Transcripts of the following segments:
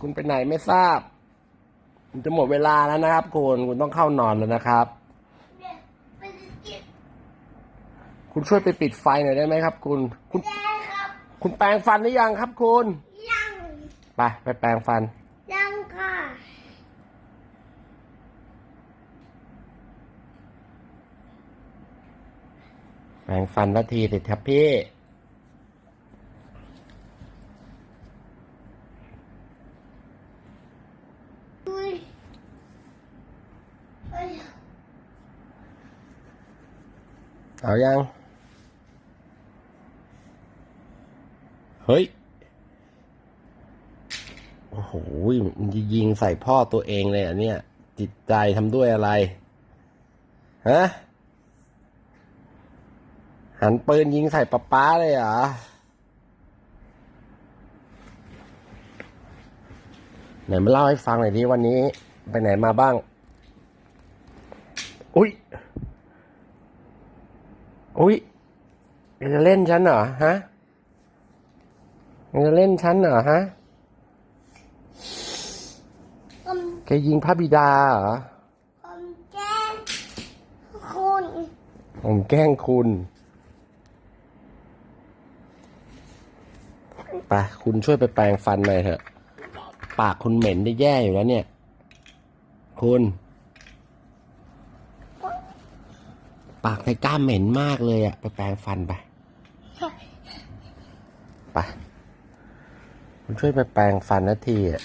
คุณไปไหนไม่ทราบมันจะหมดเวลาแล้วนะครับ คุณคุณต้องเข้านอนแล้วนะครับเนี่ยมันจะเจ็บคุณช่วยไปปิดไฟหน่อยได้ไหมครับ คุณคุณได้ครับคุณแปรงฟันหรือยังครับ คุณยังไปไปแปรงฟันยังค่ะแปรงฟันนาทีสิครับพี่ อุ้ยเอ้ย เอายัง เฮ้ย โอ้โห มันจะยิงใส่พ่อตัวเองเลยอะเนี่ย จิตใจทำด้วยอะไร ฮะ หันปืนยิงใส่ป๊าป๊าเลยเหรอ ไหนมาเล่าให้ฟังหน่อยดิวันนี้ ไปไหนมาบ้าง อุ้ย อุ้ยแกจะเล่นฉันเหรอฮะแกจะเล่นฉันเหรอฮะผมแกยิงพระบิดาเหรอผมแจ้งคุณผมแกล้งคุณ ไป คุณช่วยไปแปรงฟันหน่อยเถอะ ปากคุณเหม็นได้แย่อยู่แล้วเนี่ย คุณ ปากไทก้าเหม็นมากเลยอะไปแปรงฟันไป ไปคุณช่วยไปแปรงฟันนาทีอะ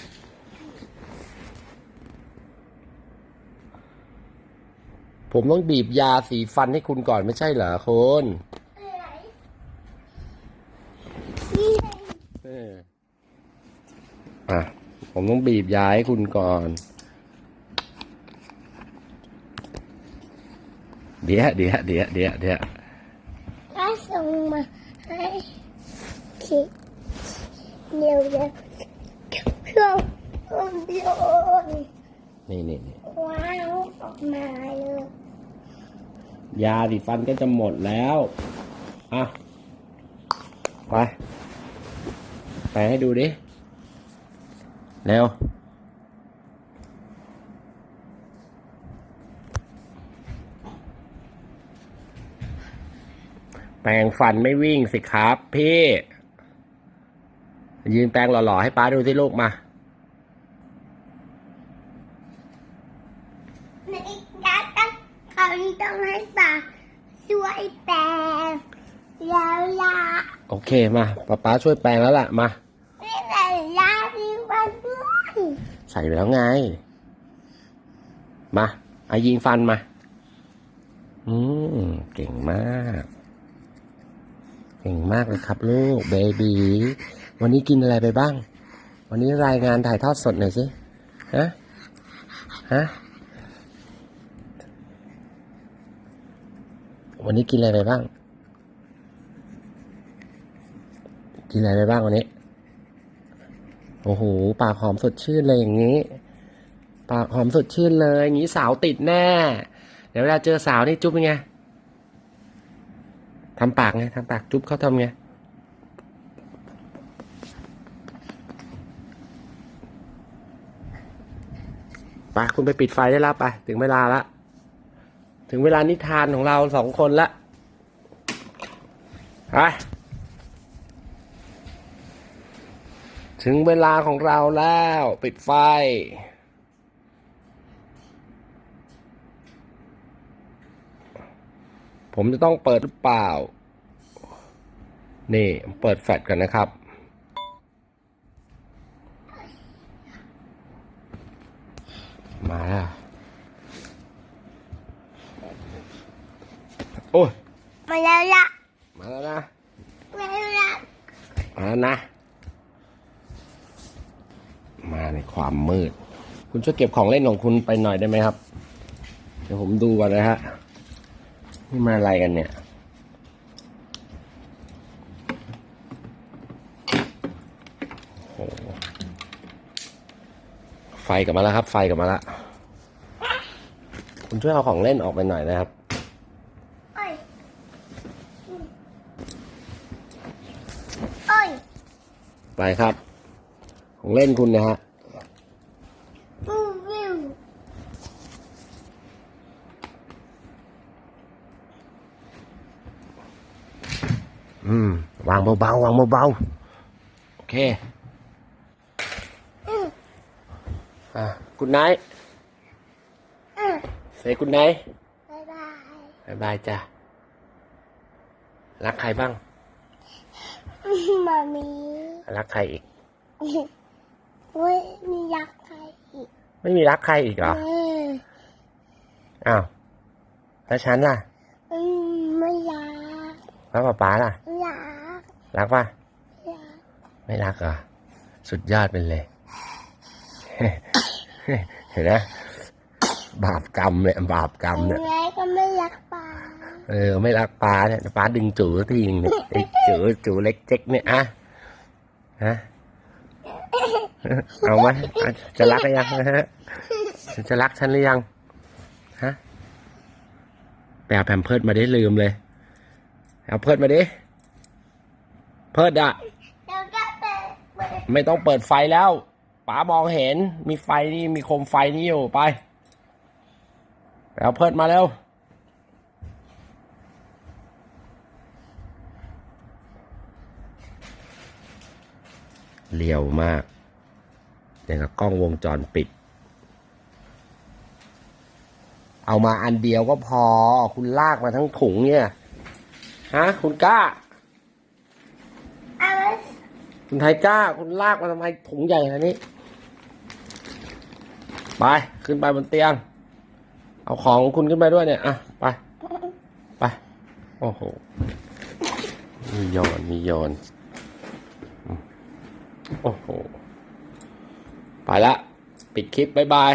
ผมต้องบีบยาสีฟันให้คุณก่อนไม่ใช่เหรอคุณอะไรนี่เอออะ ผมต้องบีบยาให้คุณก่อน เดี๋ยวเดี๋ยวเดี๋ยวเดี๋ยวเดี๋ยวถ้าส่งมาให้คิดเดี๋ยวเดี๋ยวเครื่องเครื่องยนต์นี่นี่นี่ว้าวออกมาเลยยาสีฟันก็จะหมดแล้ว อะ ไป ไปให้ดูดิ เร็ว แปรงฟันไม่วิ่งสิครับ พี่ ยืนแปรงหล่อๆให้ป้าดูที่ลูกมาในการตั้งเขาต้องให้ป่าช่วยแปลแล้วล่ะโอเคมาป้าป้าช่วยแปรงแล้วล่ะมานี่แหละยาดีวันด้วยใส่ไปแล้วไง มาเอายิงฟันมา อืม เก่งมาก เก่งมากเลยครับลูกเบบีวันนี้กินอะไรไปบ้าง วันนี้รายงานถ่ายทอดสดหน่อยสิฮะฮะวันนี้กินอะไรไปบ้าง กินอะไรไปบ้างวันนี้โอ้โหปากหอมสดชื่นเลยอย่างนี้ปากหอมสดชื่นเลยอย่างนี้สาวติดแน่ เดี๋ยวเวลาเจอสาวนี่จุ๊บเป็นไง ทำปากไงทำปากจุ๊บเขาทำไงไปคุณไปปิดไฟได้แล้วไป ถึงเวลาละ ถึงเวลานิทานของเราสองคนละไปถึงเวลาของเราแล้ว ปิดไฟ ผมจะต้องเปิดหรือเปล่า นี่เปิดแฟลชกันนะครับ มาแล้วโอ้ยมาแล้วล่ะมาแล้วนะมาแล้วล่ะมาแล้วนะ มาในความมืด คุณช่วยเก็บของเล่นของคุณไปหน่อยได้ไหมครับ เดี๋ยวผมดูก่อนนะฮะ นี่มาอะไรกันเนี่ย โอ้โห ไฟกลับมาแล้วครับ ไฟกลับมาแล้ว คุณช่วยเอาของเล่นออกไปหน่อยนะครับโอ้ยโอ้ย ไปครับ ของเล่นคุณนะฮะ อืม วางเบาๆวางเบาๆ โอเค อะคุณไนท์อะเซคุณไนท์บ๊ายบายบายบายจ้ะ รักใครบ้าง มามีรักใครอีกเว้ยมียักษ์ใครอีก ไม่มีรักใครอีกเหรอเอออ้าว แล้วฉันล่ะอืมไม่อยากแล้วป๊าป๊าล่ะไม่อยาก รักป่ะไม่อยากไม่รักเหรอสุดยอดเป็นเลย เห็นไหมบาปกรรมเนี่ยบาปกรรมเนี่ยยังไงก็ไม่รักป่าเออ ไม่รักปลาเนี่ยปลาดึงจูทีนึงเนี่ยไอ้จูจูเล็กเจ๊กเนี่ยอะฮะเอาไหมอะจะรักหรือยังนะฮะจะรักฉันหรือยังฮะไปเอาแผ่นเพิร์ดมาได้ลืมเลยเอาเพิร์ดมาดิ เพิร์ดอะเดี๋ยวก็เปิดเปิดไม่ต้องเปิดไฟแล้วป๋ามองเห็น มีไฟนี่มีโคมไฟนี่อยู่ไปไปเอาเพิร์ดมาเร็วเลียวมากอย่างกับกล้องวงจรปิด เอามาอันเดียวก็พอ คุณลากมาทั้งถุงเนี่ย ฮะ คุณกล้าเอาไว้ คุณไทก้า คุณลากมาทำไมถุงใหญ่ขนาดนี้ ไป ขึ้นไปบนเตียง เอาของคุณขึ้นไปด้วยเนี่ย อะ ไป ไป โอ้โห มีโยน มีโยนอืมโอ้โห ไปละ ปิดคลิป บ๊ายบาย